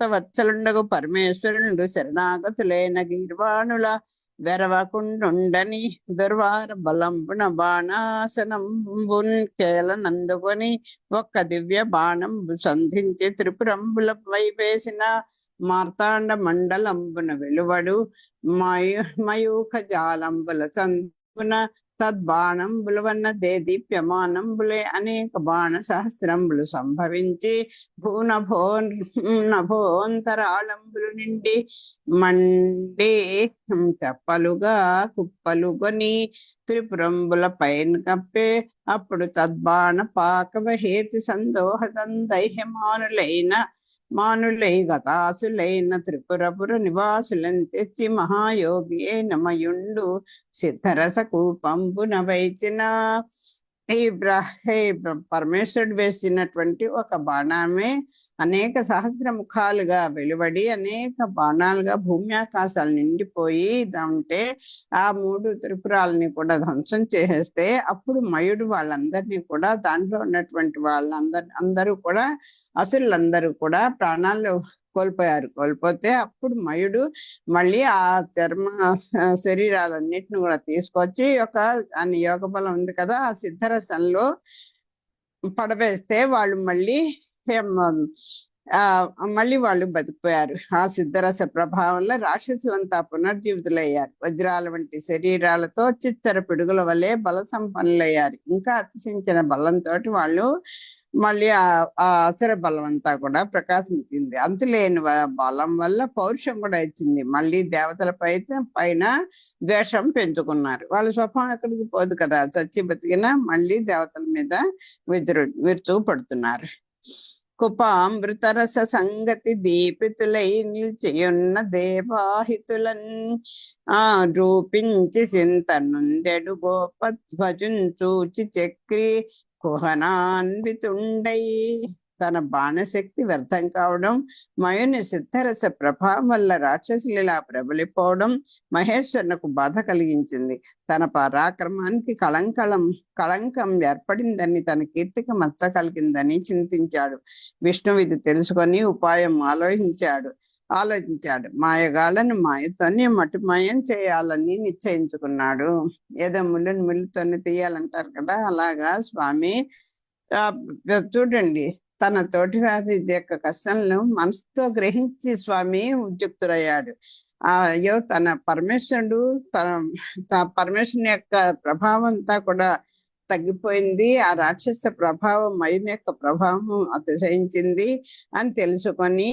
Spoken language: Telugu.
భక్తవత్సలుండగు పరమేశ్వరుడు శరణాగతులైన గీర్వాణుల వెరవకుండుండని దుర్వార బలంబున బాణాసనంబున్ కేలనందుకొని ఒక్క దివ్య బాణంబు సంధించి త్రిపురంబుల వైపేసిన మార్తాండ మండలంబున వెలువడు మయూ మయూఖ జాలంబుల చంపున తద్బాణంబులవన్న దే దీప్యమానంబులే అనేక బాణ సహస్రంబులు సంభవించి భూనభో నభోంతరాళంబులు నిండి మండే తెప్పలుగా కుప్పలుగొని త్రిపురంబుల పైన కప్పే అప్పుడు తద్బాణ పాకవ హేతు సందోహ దందైహమానులైన మానులై గతాసులైన త్రిపురపుర నివాసులను తెచ్చి మహాయోగి అయిన మయుండు సిద్ధరస కూపంబున వైచిన ఈ బ్ర పరమేశ్వరుడు వేసినటువంటి ఒక బాణమే అనేక సహస్ర ముఖాలుగా వెలువడి అనేక బాణాలుగా భూమి ఆకాశాలు నిండిపోయి ఉంటే ఆ మూడు త్రిపురాలని కూడా ధ్వంసం చేసేస్తే అప్పుడు మయుడు వాళ్ళందరినీ కూడా దాంట్లో ఉన్నటువంటి వాళ్ళందరి అందరూ కూడా అసురులందరూ కూడా ప్రాణాలు కోల్పోయారు. కోల్పోతే అప్పుడు మయుడు మళ్ళీ ఆ చర్మ శరీరాలన్నిటిని కూడా తీసుకొచ్చి ఒక అని యోగ బలం ఉంది కదా ఆ సిద్ధరసంలో పడవేస్తే వాళ్ళు మళ్ళీ మళ్ళీ వాళ్ళు బతికిపోయారు. ఆ సిద్ధరస ప్రభావంలో రాక్షసులంతా పునర్జీవితులయ్యారు. వజ్రాల వంటి శరీరాలతో చిత్తర పిడుగుల వలె బల సంపన్నులయ్యారు ఇంకా అతిశించిన బలంతో వాళ్ళు మళ్ళీ ఆ ఆ అసుర బలం అంతా కూడా ప్రకాశించింది అంతులేని బలం వల్ల పౌరుషం కూడా ఇచ్చింది. మళ్ళీ దేవతల పైన పైన ద్వేషం పెంచుకున్నారు. వాళ్ళ స్వభావం ఎక్కడికి పోదు కదా. చచ్చి బతికిన మళ్ళీ దేవతల మీద విదురు విరుచు పడుతున్నారు. కుపామృతరస సంగతి దీపితులై నిలిచియున్న దేవాహితులన్ ఆ రూపించి చింతనుందెడు గోపధ్వజున్ చూచి చక్రి కుహనాన్వితుండై. తన బాణశక్తి వ్యర్థం కావడం మయుని సిద్ధరస ప్రభావం వల్ల రాక్షసులిలా ప్రబలిపోవడం మహేశ్వరునకు బాధ కలిగించింది. తన పరాక్రమానికి కళంకళం కళంకం ఏర్పడిందని తన కీర్తికి మచ్చ కలిగిందని చింతించాడు. విష్ణువు ఇది తెలుసుకొని ఉపాయం ఆలోచించాడు. ఆలోచించాడు. మాయగాళ్ళను మాయతోనే మాయం చేయాలని నిశ్చయించుకున్నాడు. ఏదో ముళ్ళుని ముళ్ళుతోనే తీయాలంటారు కదా అలాగా స్వామి? చూడండి తన తోటి వారి యొక్క కష్టాలను మనసుతో గ్రహించి స్వామి ఉద్యుక్తుడయ్యాడు. ఆ అయ్యో తన పరమేశ్వరుడు తన తన పరమేశ్వరుని యొక్క ప్రభావం అంతా కూడా తగ్గిపోయింది. ఆ రాక్షస ప్రభావం మయుని యొక్క ప్రభావం అతిశయించింది అని తెలుసుకొని